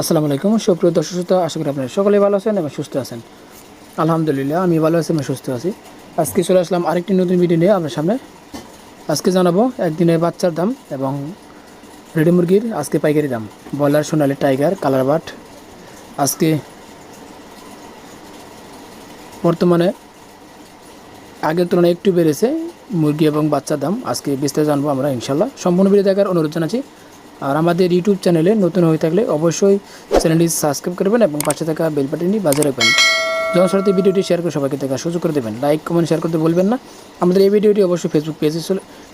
আসসালামু আলাইকুম। সুপ্রিয় দর্শক শ্রোতা, আশা করি আপনারা সকলেই ভালো আছেন এবং সুস্থ আছেন। আলহামদুলিল্লাহ, আমি ভালো আছি এবং সুস্থ আছি। আজকে চলে আসলাম আরেকটি নতুন ভিডিও নিয়ে আপনার সামনে। আজকে জানাব একদিনের বাচ্চার দাম এবং রেডি মুরগির আজকে পাইকারি দাম। ব্রয়লার সোনালি টাইগার, কালার বাট। আজকে বর্তমানে আগের তুলনায় একটু বেড়েছে মুরগি এবং বাচ্চার দাম। আজকে বিস্তারিত জানব আমরা ইনশাল্লাহ সম্পূর্ণ ভিডিও দেখার অনুরোধ জানাচ্ছি। আর আমাদের ইউটিউব চ্যানেলে নতুন হয়ে থাকলে অবশ্যই চ্যানেলটি সাবস্ক্রাইব করবেন এবং পাশে থাকা বেল বাটনটি বাজিয়ে রাখবেন। জনসারথী ভিডিওটি শেয়ার করে সবাইকে দেখার সুযোগ করে দেবেন। লাইক কমেন্ট শেয়ার করতে বলবেন না। আমাদের এই ভিডিওটি অবশ্যই ফেসবুক পেজে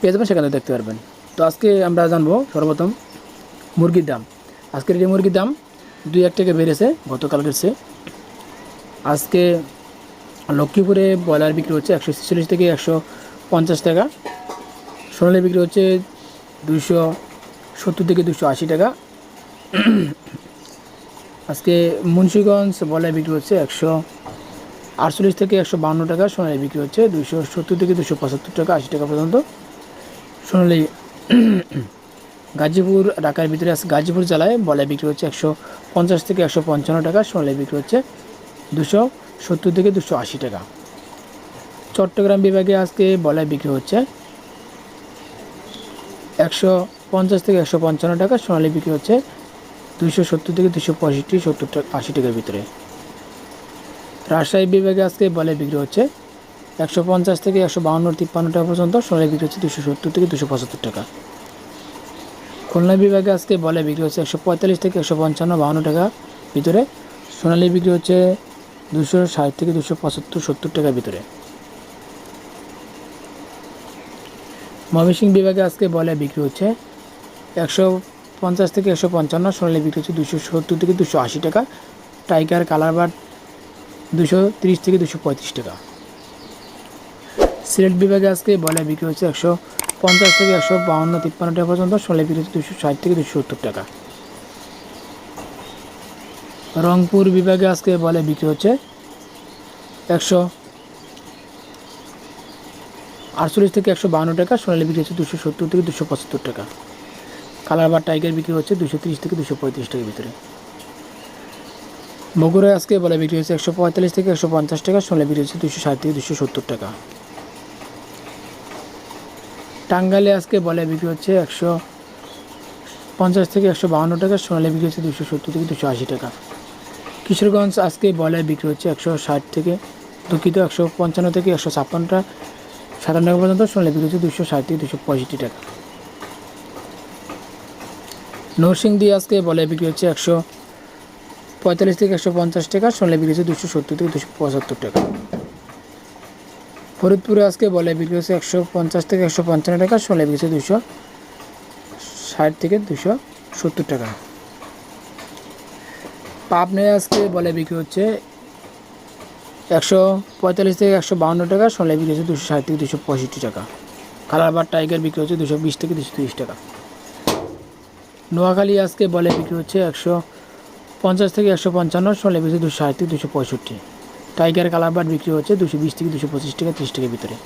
পেয়ে যাবেন সেখানে দেখতে পারবেন। তো আজকে আমরা জানব সর্বপ্রথম মুরগির দাম। আজকের এই মুরগির দাম দুই এক টাকা বেড়েছে গতকালকের চেয়ে। আজকে লক্ষ্মীপুরে ব্রয়লার বিক্রি হচ্ছে একশো ছেচল্লিশ থেকে একশো পঞ্চাশ টাকা। সোনালি বিক্রি হচ্ছে দুশো সত্তর থেকে দুশো আশি টাকা। আজকে মুন্সিগঞ্জ ব্রয়লার বিক্রি হচ্ছে একশো আটচল্লিশ থেকে একশো বান্ন টাকা, সোনালি বিক্রি হচ্ছে দুশো সত্তর থেকে দুশো পঁচাত্তর টাকা, আশি টাকা পর্যন্ত। সোনালি গাজীপুর, ঢাকার ভিতরে আছে গাজীপুর জেলায় বলে বিক্রি হচ্ছে একশো পঞ্চাশ থেকে একশো পঞ্চান্ন টাকা, সোনালি বিক্রি হচ্ছে দুশো সত্তর থেকে দুশো আশি টাকা। চট্টগ্রাম বিভাগে আজকে বলে বিক্রি হচ্ছে একশো পঞ্চাশ থেকে একশো পঞ্চান্ন টাকা সোনালি বিক্রি হচ্ছে দুশো সত্তর থেকে দুশো পঁয়ষট্টি, সত্তর টাকা, আশি টাকার ভিতরে। রাজশাহী বিভাগে আজকে বলে বিক্রি হচ্ছে একশো পঞ্চাশ থেকে একশো বাউন্ন, তিপ্পান্ন টাকা পর্যন্ত, সোনালি বিক্রি হচ্ছে দুশো সত্তর থেকে দুশো পঁচাত্তর টাকা। খুলনা বিভাগে আজকে বলে বিক্রি হচ্ছে একশো পঁয়তাল্লিশ থেকে একশো পঞ্চান্ন, বাউন্ন টাকা ভিতরে। সোনালি বিক্রি হচ্ছে দুশো ষাট থেকে দুশো পঁচাত্তর, সত্তর টাকার ভিতরে। ময়মনসিংহ বিভাগে আজকে বলে বিক্রি হচ্ছে একশো পঞ্চাশ থেকে একশো পঞ্চান্ন, সোনালি বিক্রি হচ্ছে দুশো সত্তর থেকে দুশো আশি টাকা। টাইগার কালার বাট দুশো তিরিশ থেকে দুশো পঁয়ত্রিশ টাকা। সিলেট বিভাগে আজকে বলে বিক্রি হচ্ছে একশো পঞ্চাশ থেকে একশো বাউন্ন, তিপ্পান্ন টাকা পর্যন্ত, সোনালি বিক্রি হচ্ছে দুশো ষাট থেকে দুশো সত্তর টাকা। রংপুর বিভাগে আজকে বলে বিক্রি হচ্ছে একশো আটচল্লিশ থেকে একশো বাউন্ন টাকা, সোনালি বিক্রি হচ্ছে দুশো সত্তর থেকে দুশো পঁচাত্তর টাকা। কালার বা টাইগার বিক্রি হচ্ছে দুশো তিরিশ থেকে দুশো পঁয়ত্রিশ টাকার ভিতরে। বগুড়ায় আজকে বলে বিক্রি হচ্ছে একশো পঁয়তাল্লিশ থেকে একশো পঞ্চাশ টাকা সোনালি বিক্রি হচ্ছে দুশো ষাট থেকে দুশো সত্তর টাকা। টাঙ্গাইলে আজকে বলে বিক্রি হচ্ছে একশো পঞ্চাশ থেকে একশো বাউন্ন টাকা সোনালে বিক্রি হচ্ছে দুশো সত্তর থেকে দুশো আশি টাকা। কিশোরগঞ্জ আজকে বলে বিক্রি হচ্ছে একশো ষাট থেকে দুঃখিত, একশো পঞ্চান্ন থেকে একশো ছাপ্পান্নটা সাতান্ন টাকা পর্যন্ত সোনালি বিক্রি হচ্ছে দুশো ষাট থেকে দুশো পঁয়ষট্টি টাকা। নরসিংদী আজকে বলে বিক্রি হচ্ছে একশো পঁয়তাল্লিশ থেকে একশো পঞ্চাশ টাকা, সোনালি বিক্রি হচ্ছে দুশো সত্তর থেকে দুশো পঁচাত্তর টাকা। ফরিদপুরে আজকে বলে বিক্রি হচ্ছে একশো পঞ্চাশ থেকে একশো পঞ্চান্ন টাকা, সোনালি বিক্রি হচ্ছে দুশো ষাট থেকে দুশো সত্তর টাকা। পাবনায় আজকে বলে বিক্রি হচ্ছে একশো পঁয়তাল্লিশ থেকে একশো বাউন্ন টাকা, সোনালি বিক্রি হচ্ছে দুশো ষাট থেকে দুশো পঁয়ষট্টি টাকা। কালার বার টাইগার বিক্রি হচ্ছে দুশো বিশ থেকে দুশো তিরিশ টাকা। নোয়াখালী আজকে বলে বিক্রি হচ্ছে একশো পঞ্চাশ থেকে একশো পঞ্চান্ন সোনালি বিক্রি দুশো ষাট থেকে দুশো পঁয়ষট্টি। টাইগার কালার বার বিক্রি হচ্ছে দুশো বিশ থেকে দুশো পঁচিশ টাকা, তিরিশ টাকার ভিতরে।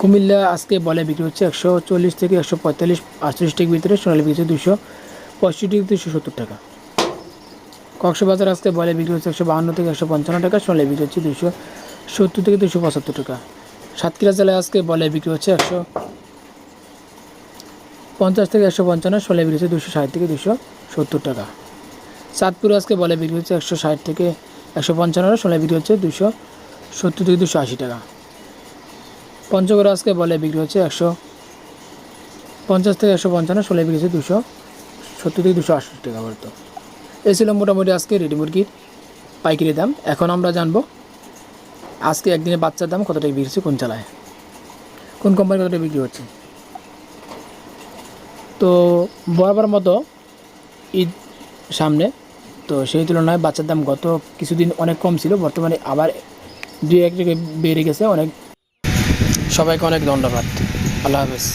কুমিল্লা আজকে বলে বিক্রি হচ্ছে একশো চল্লিশ থেকে একশো পঁয়তাল্লিশ, আটচল্লিশ টাকার ভিতরে সোনালি বিক্রি হচ্ছে দুশো পঁয়ষট্টি থেকে দুশো সত্তর টাকা। কক্সবাজার আজকে বলে বিক্রি হচ্ছে একশো বাহান্ন থেকে একশো পঞ্চান্ন টাকা সোনালি বিক্রি হচ্ছে দুশো সত্তর থেকে দুশো পঁচাত্তর টাকা। সাতক্ষীরা জেলায় আজকে বলে বিক্রি হচ্ছে একশো পঞ্চাশ থেকে একশো পঞ্চান্ন সোনালি বিক্রি হচ্ছে দুশো ষাট থেকে দুশো সত্তর টাকা। চাঁদপুরে আজকে বলে বিক্রি হচ্ছে একশো ষাট থেকে একশো পঞ্চান্ন সোনালি বিক্রি হচ্ছে দুশো সত্তর থেকে দুশো আশি টাকা। পঞ্চগড় আজকে বলে বিক্রি হচ্ছে একশো পঞ্চাশ থেকে একশো পঞ্চান্ন সোনালি বিক্রি হচ্ছে দুশো সত্তর থেকে দুশো আশি টাকা পর্যন্ত এই ছিল মোটামুটি আজকে রেডি মুরগির পাইকারি দাম। এখন আমরা জানব আজকে একদিনে বাচ্চার দাম কত টাকা বিক্রি হচ্ছে, কোন চালায়, কোন কোম্পানি কত টাকা বিক্রি হচ্ছে তো বরাবর মতো ঈদ সামনে। তো সেই তুলনায় বাচ্চার দাম গত কিছুদিন অনেক কম ছিল, বর্তমানে আবার দুই এক জায়গায় বেড়ে গেছে, অনেক সবাইকে অনেক ধন্যবাদ। আল্লাহ হাফেজ।